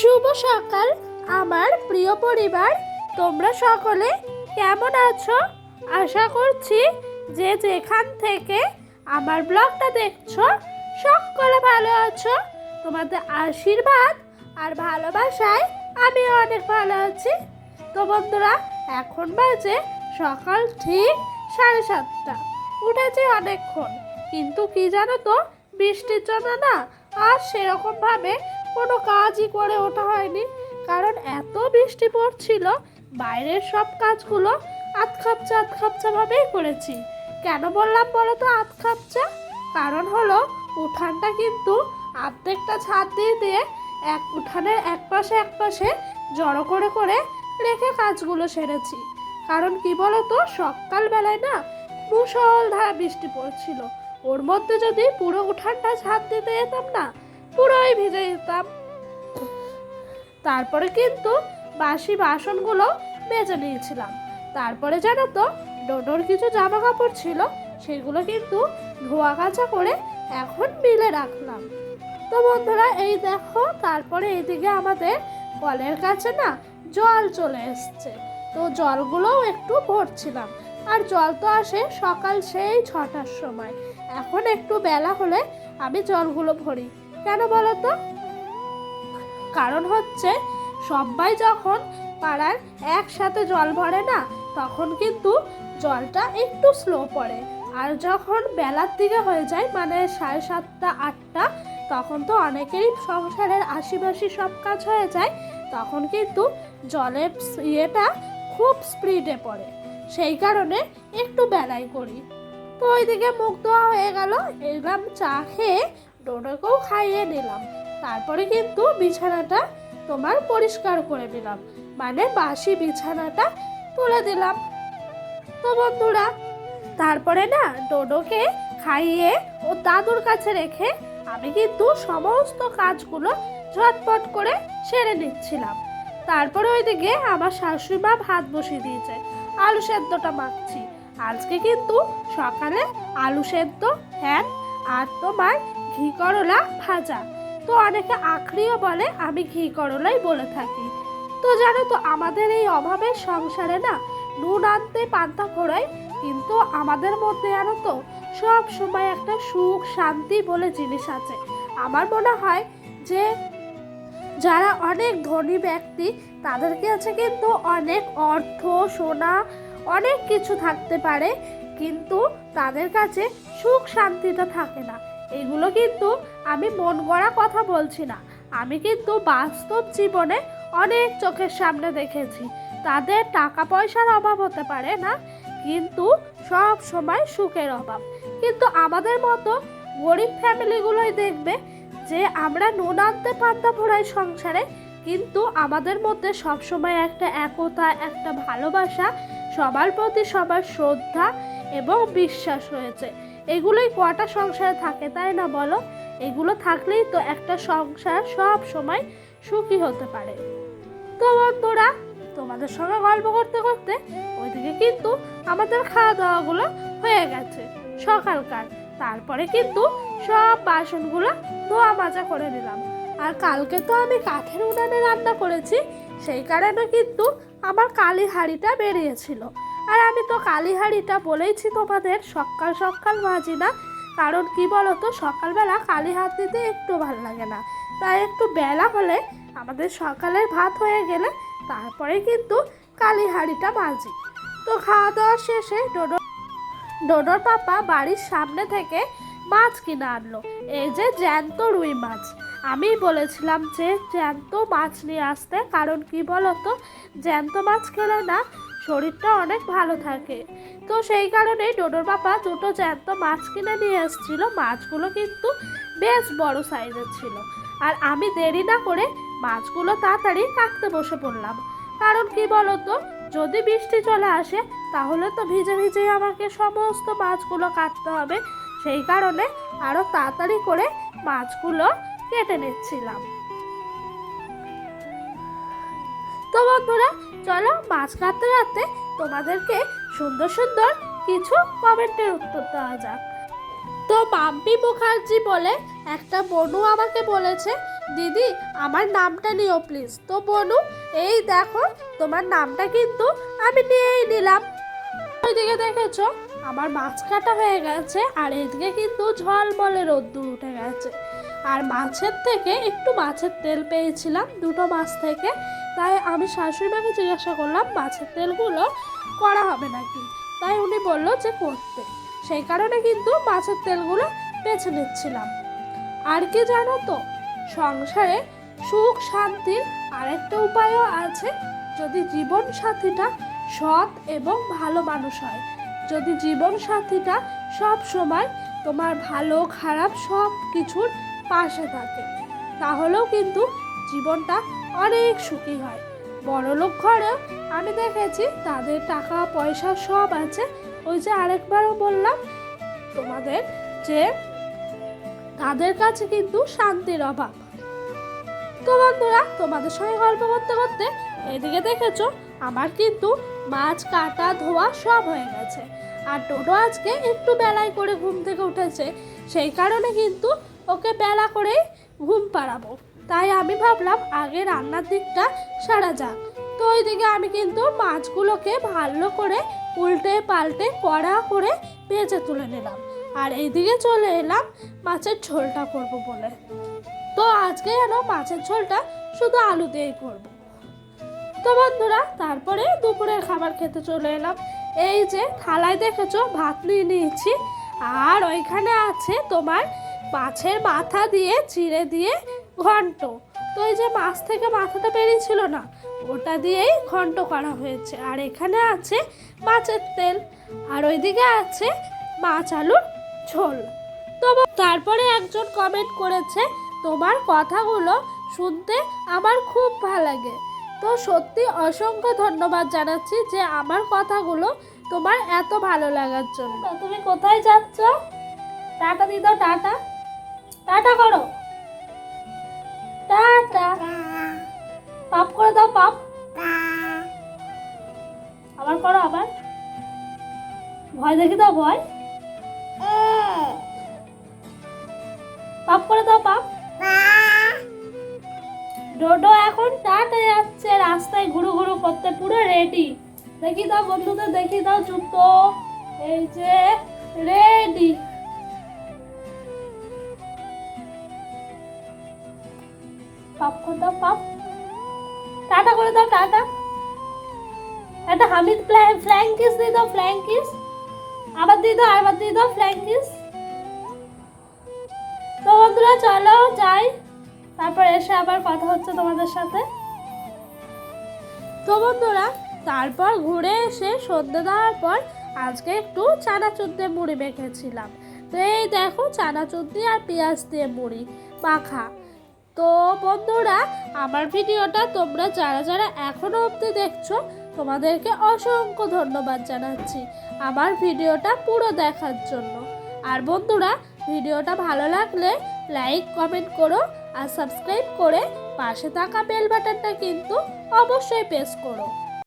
শুভ সকাল। আমার প্রিয় পরিবার, তোমরা সকলে কেমন আছো? আশা করছি যে যেখান থেকে আমার ব্লগটা দেখছ, সকলে ভালো আছো। তোমাদের আশীর্বাদ আর ভালোবাসায় আমি অনেক ভালো আছি। তো বন্ধুরা, এখন বাজে সকাল ঠিক সাড়ে সাতটা। উঠেছি অনেকক্ষণ, কিন্তু কি জানো তো, বৃষ্টির জন্য না আর সেরকম ভাবে কোনো কাজই করে ওঠা হয়নি। কারণ এত বৃষ্টি পড়ছিল, বাইরের সব কাজগুলো আতখাপচা আতখাপচা ভাবেই করেছি। কেন বললাম বলো তো আতখাপচা? কারণ হলো, উঠানটা কিন্তু আর্ধেকটা ছাদ দিয়ে দিয়ে এক উঠানের এক পাশে এক পাশে জড়ো করে করে রেখে কাজগুলো সেরেছি। কারণ কি বলতো, সকালবেলায় না মুষলধারা বৃষ্টি পড়ছিল। ওর মধ্যে যদি পুরো উঠানটা ছাদ দিতে যেতাম না পুরোই ভিজে যেতাম তারপরে কিন্তু বাসি বাসনগুলো মেজে নিয়েছিলাম। তারপরে জানো তো, ডোডোর কিছু জামা কাপড় ছিল, সেগুলো কিন্তু ধোয়া কাচা করে এখন মিলে রাখলাম। তো বন্ধুরা, এই দেখো, তারপরে এইদিকে আমাদের কলের কাছে না জল চলে এসছে। তো জলগুলোও একটু ভরছিলাম। আর জল তো আসে সকাল সেই ছটার সময়। এখন একটু বেলা হলে আমি জলগুলো ভরি। কেন বলো তো? কারণ হচ্ছে, সবাই যখন পাড়ার একসাথে জল ভরে না, তখন কিন্তু জলটা একটু স্লো পড়ে। আর যখন বেলার দিকে হয়ে যায় মানে সাড়ে সাতটা, আটটা, তখন তো অনেকেরই সংসারের আশিপাশি সব কাজ হয়ে যায়, তখন কিন্তু জলের ইয়েটা খুব স্পিডে পড়ে। সেই কারণে একটু বেলাই করি। তো ওইদিকে মুখ ধোয়া হয়ে গেল এরকম চা খেয়ে ডোডোকেও খাইয়ে নিলাম তারপরে কিন্তু বিছানাটা তোমার পরিষ্কার করে দিলাম মানে বাসি বিছানাটা তুলে দিলাম। তো বন্ধুরা, তারপরে না ডোডোকে খাইয়ে ও দাদুর কাছে রেখে আমি কিন্তু সমস্ত কাজগুলো ঝটপট করে সেরে নিচ্ছিলাম। তারপরে ওইদিকে আমার শাশুড়ি মা ভাত বসিয়ে দিয়েছে, আলু সেদ্ধটা মাখছি। আজকে কিন্তু সকালে আলু সেদ্ধ হ্যাঁ আর তোমার ঘি করলা ভাজা। তো অনেকে আখড়িও বলে, আমি ঘি করলাই বলে থাকি। তো জানো তো, আমাদের এই অভাবের সংসারে না নুন আনতে পান্তা ফোড়াই কিন্তু আমাদের মধ্যে জানো তো, সব সময় একটা সুখ, শান্তি বলে জিনিস আছে। আমার মনে হয় যে, যারা অনেক ধনী ব্যক্তি, তাদের কাছে কিন্তু অনেক অর্থ, সোনা, অনেক কিছু থাকতে পারে। কিন্তু তাদের কাছে সুখ, শান্তিটা থাকে না। এগুলো কিন্তু আমি মন গড়া কথা বলছি না। আমি কিন্তু বাস্তব জীবনে অনেক চোখের সামনে দেখেছি। তাদের টাকা পয়সার অভাব হতে পারে না, কিন্তু সব সময় সুখের অভাব। কিন্তু আমাদের মতো গরিব ফ্যামিলিগুলোই দেখবে যে আমরা নুন আনতে পান্তা ফোড়াই সংসারে, কিন্তু আমাদের মধ্যে সবসময় একটা একতা, একটা ভালোবাসা, সবার প্রতি সবার শ্রদ্ধা এবং বিশ্বাস রয়েছে। এগুলোই কটা সংসারে থাকে, তাই না বলো? এগুলো থাকলেই তো একটা সংসার সব সময় সুখী হতে পারে। তো বন্ধুরা, তোমাদের সঙ্গে গল্প করতে করতে ওইদিকে কিন্তু আমাদের খাওয়া দাওয়াগুলো হয়ে গেছে সকালকার। তারপরে কিন্তু সব বাসনগুলো ধোয়া মাজা করে নিলাম। আর কালকে তো আমি কাঠের উনানে রান্না করেছি, সেই কারণে কিন্তু আমার কালি হাঁড়িটা বেরিয়েছিল। আর আমি তো কালি হাঁড়িটা বলেইছি তোমাদের, সকাল সকাল মাজি না। কারণ কি বলতো, সকালবেলা কালি হাত দিতে একটু ভালো লাগে না। তাই একটু বেলা হলে আমাদের সকালের ভাত হয়ে গেলে তারপরে কিন্তু কালি হাঁড়িটা মাজি। তো খাওয়া দাওয়া শেষে ডোডো, ডোডোর পাপা বাড়ির সামনে থেকে মাছ কিনে আনলো। এই যে জ্যান্ত রুই মাছ। আমি বলেছিলাম যে জ্যান্ত মাছ নিয়ে আসতে, কারণ কি বলতো, জ্যান্ত মাছ খেলে না শরীরটা অনেক ভালো থাকে। তো সেই কারণে ডোডোর বাবা দুটো জ্যান্ত মাছ কিনে নিয়ে এসেছিল। মাছগুলো কিন্তু বেশ বড় সাইজের ছিল। আর আমি দেরি না করে মাছগুলো তাড়াতাড়ি কাটতে বসে পড়লাম। কারণ কি বলতো, যদি বৃষ্টি চলে আসে, তাহলে তো ভিজে ভিজেই আমাকে সমস্ত মাছগুলো কাটতে হবে। সেই কারণে আরও তাড়াতাড়ি করে মাছগুলো কেটে নিচ্ছিলাম। তো বন্ধুরা, চলো মাছ কাটতে কাটতে তোমাদেরকে সুন্দর সুন্দর কিছু কমেন্টের উত্তর দেওয়া যাক। তো মাম্পি মুখার্জি বলে একটা বনু আমাকে বলেছে, দিদি, আমার নামটা নিও প্লিজ তো বনু, এই দেখো, তোমার নামটা কিন্তু আমি নিয়েই নিলাম। ওইদিকে দেখেছ, আমার মাছ কাটা হয়ে গেছে, আর এদিকে কিন্তু ঝলমলে রোদ্দুর উঠে গেছে। আর মাছের থেকে একটু মাছের তেল পেয়েছিলাম, দুটো মাছ থেকে। তাই আমি শাশুড়ি মাকে জিজ্ঞাসা করলাম, মাছের তেলগুলো করা হবে নাকি? তাই উনি বলল যে, করতে। সেই কারণে কিন্তু মাছের তেলগুলো বেছে নিচ্ছিলাম। আর কি জানো তো, সংসারে সুখ শান্তির আরেকটা উপায়ও আছে। যদি জীবন সাথীটা সৎ এবং ভালো মানুষ হয়, যদি জীবন সাথীটা সব সময় তোমার ভালো, খারাপ সব কিছুর পাশে থাকে, তাহলেও কিন্তু জীবনটা অনেক সুখী হয়। বড়লোক ঘরেও আমি দেখেছি তাদের টাকা, পয়সা সব আছে। ওই যে আরেকবারও বললাম তোমাদের যে তাদের কাছে কিন্তু শান্তির অভাব। তো বন্ধুরা, তোমাদের সঙ্গে গল্প করতে করতে এদিকে দেখেছ, আমার কিন্তু মাছ, কাটা, ধোয়া সব হয়ে গেছে। আর টোটো আজকে একটু বেলায় করে ঘুম থেকে উঠেছে, সেই কারণে কিন্তু ওকে বেলা করে ঘুম পাড়াবো। তাই আমি ভাবলাম আগে রান্নার দিকটা সারা যাক। তো ওইদিকে আমি কিন্তু মাছগুলোকে ভালো করে উল্টে পাল্টে কড়া করে ভেজে তুলে নিলাম। আর এইদিকে চলে এলাম মাছের ঝোলটা করব বলে। তো আজকে যেন মাছের ঝোলটা শুধু আলু দিয়েই করব। তো বন্ধুরা, তারপরে দুপুরের খাবার খেতে চলে এলাম। এই যে থালায় দেখেছ, ভাত নিয়ে নিয়েছি। আর ওইখানে আছে তোমার মাছের মাথা দিয়ে চিড়ে দিয়ে ঘন্ট। তো এই যে মাছ থেকে মাথাটা বেরিয়েছিল না, ওটা দিয়েই ঘন্ট করা হয়েছে। আর এখানে আছে মাছের তেল, আর ওইদিকে আছে মাছ আলুর ঝোল। তো তারপরে একজন কমেন্ট করেছে, তোমার কথাগুলো শুনতে আমার খুব ভালো লাগে। তো সত্যি অসংখ্য ধন্যবাদ জানাচ্ছি যে আমার কথাগুলো তোমার এত ভালো লাগার জন্য। তুমি কোথায় যাচ্ছ? টাটা দি দাও টাটা। টাটা করো। করে দাও পাপ। আবার করো আবার। ভয় দেখি দাও ভয়। পাপ করে দাও পাপ। ডোডো এখন টাটা যাচ্ছে রাস্তায় ঘুরু ঘুরু করতে পুরো রেডি দেখি দাও বন্ধুদের দেখি দাও জুতো। এই যে রেডি পাপ করে দাও পাপ। টাটা করে দাও, টাটা। একটা হামিদ ফ্ল্যাং কিস দিয়ে দাও ফ্ল্যাং কিস আবার দিয়ে দাও, আবার দিয়ে দাও ফ্ল্যাং কিস তো বন্ধুরা, চলো যাই। তারপর এসে আবার কথা হচ্ছে তোমাদের সাথে। তো বন্ধুরা, তারপর ঘুরে এসে সন্ধ্যে দেওয়ার পর আজকে একটু চানাচুর দিয়ে মুড়ি মেখেছিলাম। তো এই দেখো, চানাচুর দিয়ে আর পেঁয়াজ দিয়ে মুড়ি মাখা। তো বন্ধুরা, আমার ভিডিওটা তোমরা যারা যারা এখনও অবধি দেখছ, তোমাদেরকে অসংখ্য ধন্যবাদ জানাচ্ছি আমার ভিডিওটা পুরো দেখার জন্য। আর বন্ধুরা, ভিডিওটা ভালো লাগলে লাইক, কমেন্ট করো আর সাবস্ক্রাইব করে পাশে থাকা বেল বাটনটা কিন্তু অবশ্যই প্রেস করো।